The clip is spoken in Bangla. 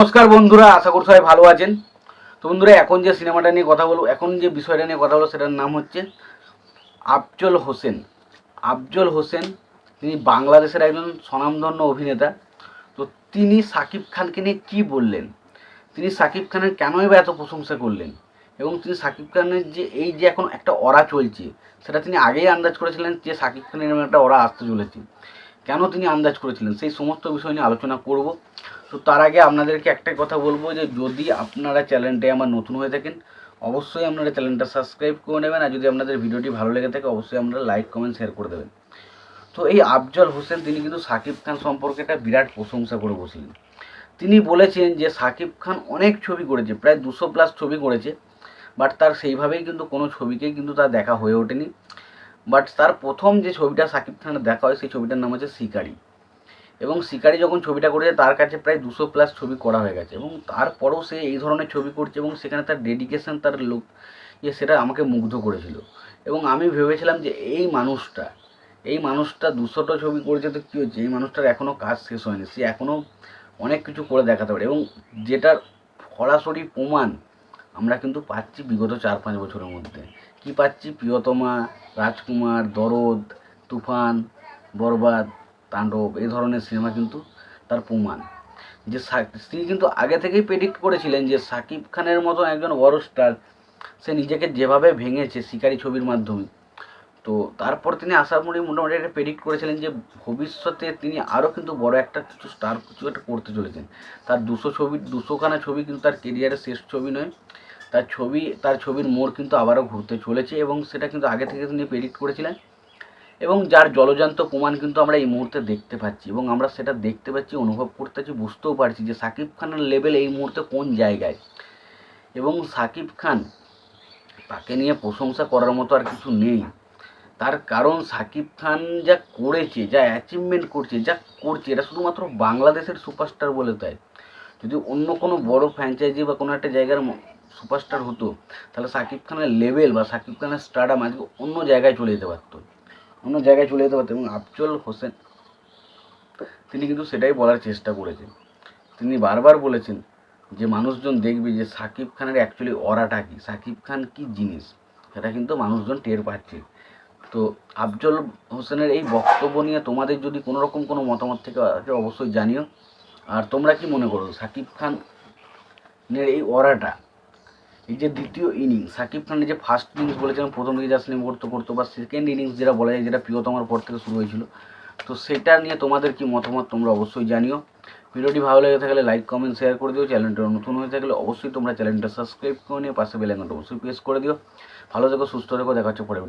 নমস্কার বন্ধুরা, আশা করি সবাই ভালো আছেন। তো বন্ধুরা, এখন যে সিনেমাটা নিয়ে কথা বলব, এখন যে বিষয়টা নিয়ে কথা বলব, সেটার নাম হচ্ছে আফজল হোসেন। আফজল হোসেন, তিনি বাংলাদেশের একজন স্বনামধন্য অভিনেতা। তো তিনি সাকিব খানকে নিয়ে কী বললেন? তিনি সাকিব খানের কেনই বা এত প্রশংসা করলেন? এবং তিনি সাকিব খানের যে, এই যে এখন একটা অরা চলছে, সেটা তিনি আগেই আন্দাজ করেছিলেন যে সাকিব খানের একটা অরা আসতে চলেছে। কেন তিনি আন্দাজ করেছিলেন? সেই সমস্ত বিষয় নিয়ে আলোচনা করব। তো তার আগে আপনাদেরকে একটাই কথা বলব যে যদি আপনারা চ্যানেলটাে আমার নতুন হয়ে থাকেন, অবশ্যই আপনারা চ্যানেলটা সাবস্ক্রাইব করে নেবেন আর যদি আপনাদের ভিডিওটি ভালো লেগে থাকে, অবশ্যই আপনারা লাইক, কমেন্ট শেয়ার করে দেবেন। তো এই আফজল হোসেন, তিনি কিন্তু সাকিব খান সম্পর্কে একটা বিরাট প্রশংসা করে বসলেন। তিনি বলেছেন যে সাকিব খান অনেক ছবি করেছে, প্রায় দুশো প্লাস ছবি করেছে বাট তার সেইভাবেই কিন্তু কোনো ছবিকেই কিন্তু তার দেখা হয়ে ওঠেনি। বাট তার প্রথম যে ছবিটা সাকিব খানের দেখা হয়, সেই ছবিটার নাম হচ্ছে শিকারি। এবং শিকারি যখন ছবিটা করেছে তার কাছে প্রায় দুশো প্লাস ছবি করা হয়ে গেছে। এবং তারপরেও সে এই ধরনের ছবি করছে এবং সেখানে তার ডেডিকেশন তার লোক ইয়ে সেটা আমাকে মুগ্ধ করেছিল। এবং আমি ভেবেছিলাম যে এই মানুষটা এই মানুষটা দুশোটা ছবি করেছে তো কী হচ্ছে? এই মানুষটার এখনও কাজ শেষ হয়নি। সে এখনও অনেক কিছু করে দেখাতে পারে। এবং যেটার সরাসরি প্রমাণ আমরা কিন্তু পাচ্ছি বিগত চার পাঁচ বছরের মধ্যে। কি পাচ্ছি? প্রিয়তমা, রাজকুমার, দরদ, তুফান, বরবাদ তাণ্ডব, এই ধরনের সিনেমা কিন্তু তার প্রমাণ। যে তিনি কিন্তু আগে থেকেই প্রেডিক্ট করেছিলেন যে সাকিব খানের মতো একজন বড় স্টার সে নিজেকে যেভাবে ভেঙেছে শিকারি ছবির মাধ্যমে। তো তারপর তিনি পরে মোটামুটি একটা প্রেডিক্ট করেছিলেন যে ভবিষ্যতে তিনি আরও কিন্তু বড় একটা কিছু স্টার কিছু একটা করতে চলেছেন। তার দুশো ছবি, দুশোখানা ছবি কিন্তু তার কেরিয়ারের শেষ ছবি নয়। তার ছবি, তার ছবির মোড় কিন্তু আবারও ঘুরতে চলেছে এবং সেটা কিন্তু আগে থেকে তিনি প্রেডিক্ট করেছিলেন। এবং যার জলজান্ত প্রমাণ কিন্তু আমরা এই মুহূর্তে দেখতে পাচ্ছি এবং আমরা সেটা দেখতে পাচ্ছি, অনুভব করতে পারছি বুঝতেও পারছি যে সাকিব খানের লেভেল এই মুহূর্তে কোন জায়গায়। এবং সাকিব খান তাকে নিয়ে প্রশংসা করার মতো আর কিছু নেই। তার কারণ সাকিব খান যা করেছে, যা অ্যাচিভমেন্ট করছে, যা করছে, এটা শুধুমাত্র বাংলাদেশের সুপারস্টার বলে তাই। যদি অন্য কোনো বড় ফ্র্যাঞ্চাইজি বা কোনো একটা জায়গার সুপারস্টার হতো, তাহলে সাকিব খানের লেভেল বা সাকিব খানের স্টারডাম আজকে অন্য জায়গায় চলে যেতে পারতো। অন্য জায়গায় চলে যেতে পারতো। এবং আফজল হোসেন, তিনি কিন্তু সেটাই বলার চেষ্টা করেছেন। তিনি বারবার বলেছেন যে, মানুষজন দেখবে যে, সাকিব খানের অ্যাকচুয়ালি অরাটা কি? সাকিব খান কি জিনিস? সেটা কিন্তু মানুষজন টের পাচ্ছে। তো আফজল হোসেনের এই বক্তব্য নিয়ে তোমাদের যদি কোনো রকম কোনো মতামত থেকে থাকে অবশ্যই জানিও। আর তোমরা কি মনে করো, সাকিব খানের এই অরাটা এই যে দ্বিতীয় ইনিংস সাকিব খানের যে ফার্স্ট ইনিংস বলেছিলাম, প্রথম দিকে যা স্লিম করতে করতো, বা সেকেন্ড ইনিংস যেটা বলা যায়, যেটা প্রিয়তমার পর থেকে শুরু হয়েছিল। তো সেটা নিয়ে তোমাদের কি মতামত তোমরা অবশ্যই জানিও। ভিডিওটি ভালো লেগে থাকলে লাইক কমেন্ট শেয়ার করে দিও। চ্যানেলটা নতুন হয়ে থাকলে অবশ্যই তোমরা চ্যানেলটা সাবস্ক্রাইব করে নিয়ে পাশে বেলাইকনটা অবশ্যই প্রেস করে দিও। ভালো থেকো, সুস্থ থেকো। দেখা হচ্ছে পরে